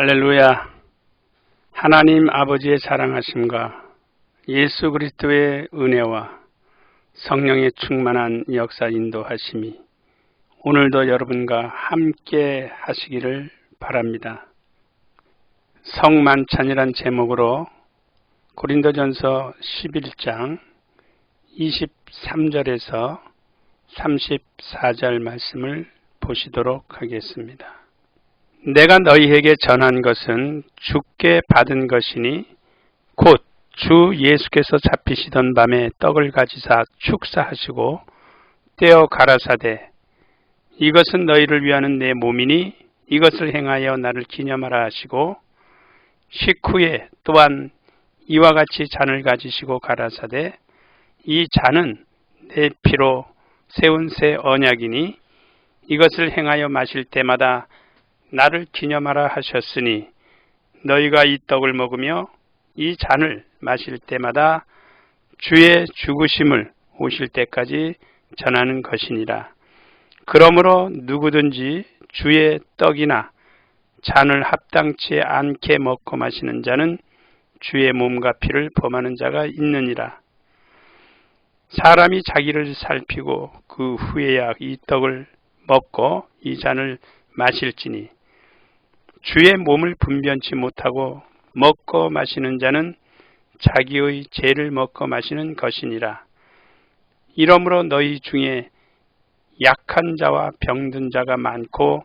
할렐루야. 하나님 아버지의 사랑하심과 예수 그리스도의 은혜와 성령의 충만한 역사 인도하심이 오늘도 여러분과 함께 하시기를 바랍니다. 성만찬이란 제목으로 고린도전서 11장 23절에서 34절 말씀을 보시도록 하겠습니다. 내가 너희에게 전한 것은 주께 받은 것이니 곧 주 예수께서 잡히시던 밤에 떡을 가지사 축사하시고 떼어 가라사대. 이것은 너희를 위하는 내 몸이니 이것을 행하여 나를 기념하라 하시고 식후에 또한 이와 같이 잔을 가지시고 가라사대. 이 잔은 내 피로 세운 새 언약이니 이것을 행하여 마실 때마다 나를 기념하라 하셨으니 너희가 이 떡을 먹으며 이 잔을 마실 때마다 주의 죽으심을 오실 때까지 전하는 것이니라. 그러므로 누구든지 주의 떡이나 잔을 합당치 않게 먹고 마시는 자는 주의 몸과 피를 범하는 자가 있느니라. 사람이 자기를 살피고 그 후에야 이 떡을 먹고 이 잔을 마실지니 주의 몸을 분변치 못하고 먹고 마시는 자는 자기의 죄를 먹고 마시는 것이니라. 이러므로 너희 중에 약한 자와 병든 자가 많고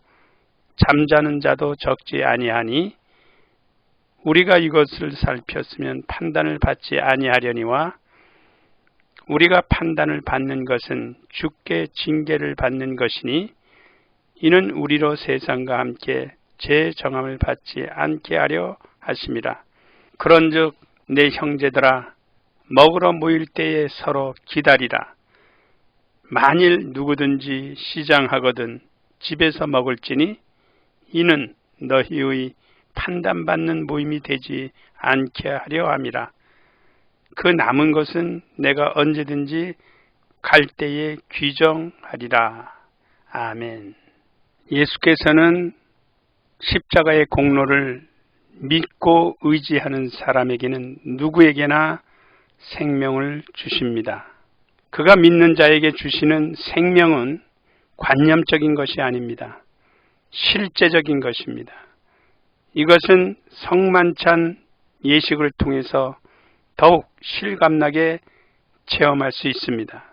잠자는 자도 적지 아니하니 우리가 이것을 살폈으면 판단을 받지 아니하려니와 우리가 판단을 받는 것은 주께 징계를 받는 것이니 이는 우리로 세상과 함께 제 정함을 받지 않게 하려 하심이라. 그런즉 내 형제들아 먹으러 모일 때에 서로 기다리라. 만일 누구든지 시장하거든 집에서 먹을지니 이는 너희의 판단받는 모임이 되지 않게 하려 함이라. 그 남은 것은 내가 언제든지 갈 때에 귀정하리라. 아멘. 예수께서는 십자가의 공로를 믿고 의지하는 사람에게는 누구에게나 생명을 주십니다. 그가 믿는 자에게 주시는 생명은 관념적인 것이 아닙니다. 실제적인 것입니다. 이것은 성만찬 예식을 통해서 더욱 실감나게 체험할 수 있습니다.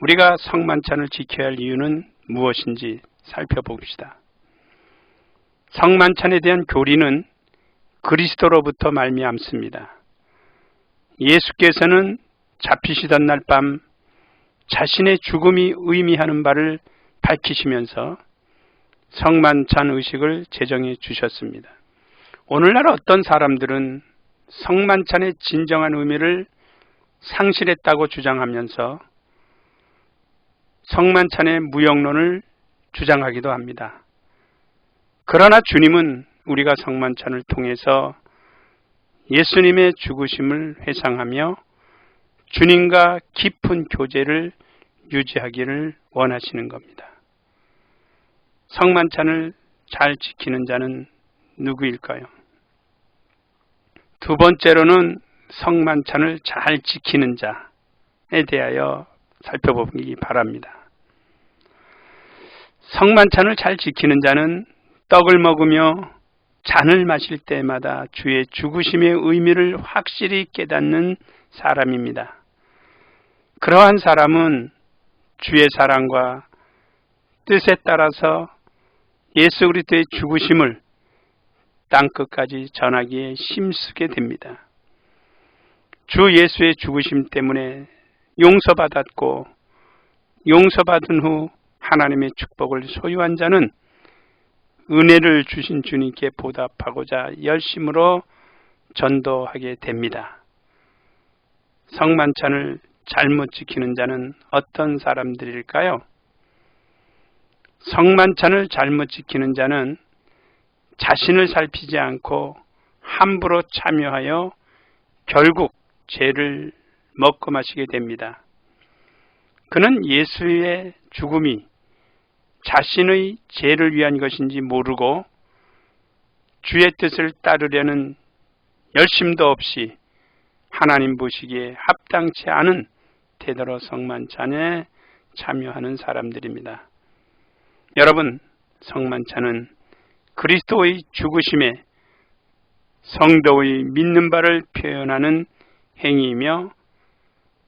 우리가 성만찬을 지켜야 할 이유는 무엇인지 살펴봅시다. 성만찬에 대한 교리는 그리스도로부터 말미암습니다. 예수께서는 잡히시던 날 밤 자신의 죽음이 의미하는 바를 밝히시면서 성만찬 의식을 제정해 주셨습니다. 오늘날 어떤 사람들은 성만찬의 진정한 의미를 상실했다고 주장하면서 성만찬의 무용론을 주장하기도 합니다. 그러나 주님은 우리가 성만찬을 통해서 예수님의 죽으심을 회상하며 주님과 깊은 교제를 유지하기를 원하시는 겁니다. 성만찬을 잘 지키는 자는 누구일까요? 두 번째로는 성만찬을 잘 지키는 자에 대하여 살펴보기 바랍니다. 성만찬을 잘 지키는 자는 떡을 먹으며 잔을 마실 때마다 주의 죽으심의 의미를 확실히 깨닫는 사람입니다. 그러한 사람은 주의 사랑과 뜻에 따라서 예수 그리스도의 죽으심을 땅 끝까지 전하기에 힘쓰게 됩니다. 주 예수의 죽으심 때문에 용서받았고 용서받은 후 하나님의 축복을 소유한 자는 은혜를 주신 주님께 보답하고자 열심으로 전도하게 됩니다. 성만찬을 잘못 지키는 자는 어떤 사람들일까요? 성만찬을 잘못 지키는 자는 자신을 살피지 않고 함부로 참여하여 결국 죄를 먹고 마시게 됩니다. 그는 예수의 죽음이 자신의 죄를 위한 것인지 모르고 주의 뜻을 따르려는 열심도 없이 하나님 보시기에 합당치 않은 태도로 성만찬에 참여하는 사람들입니다. 여러분, 성만찬은 그리스도의 죽으심에 성도의 믿는 바를 표현하는 행위이며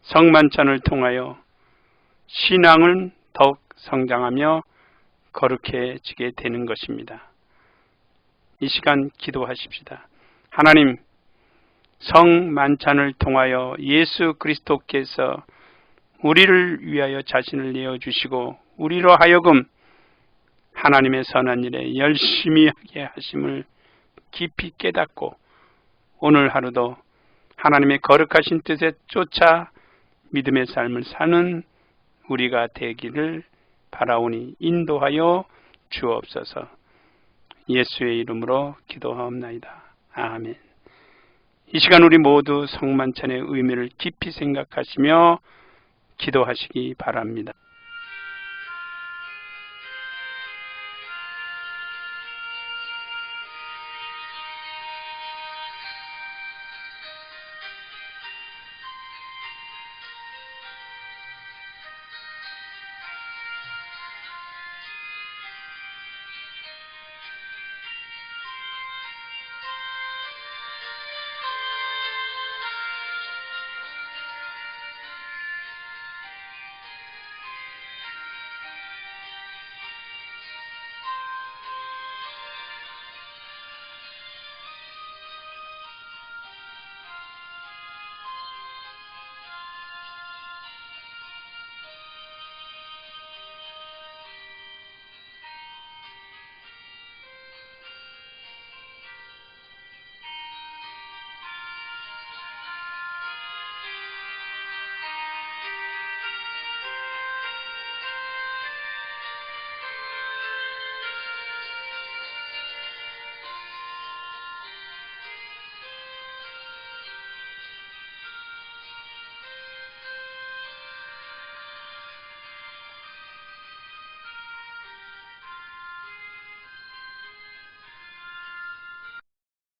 성만찬을 통하여 신앙을 더욱 성장하며 거룩해지게 되는 것입니다. 이 시간 기도하십시다. 하나님, 성 만찬을 통하여 예수 그리스도께서 우리를 위하여 자신을 내어주시고 우리로 하여금 하나님의 선한 일에 열심히 하게 하심을 깊이 깨닫고 오늘 하루도 하나님의 거룩하신 뜻에 쫓아 믿음의 삶을 사는 우리가 되기를 바라오니 인도하여 주옵소서 예수의 이름으로 기도하옵나이다. 아멘. 이 시간 우리 모두 성만찬의 의미를 깊이 생각하시며 기도하시기 바랍니다.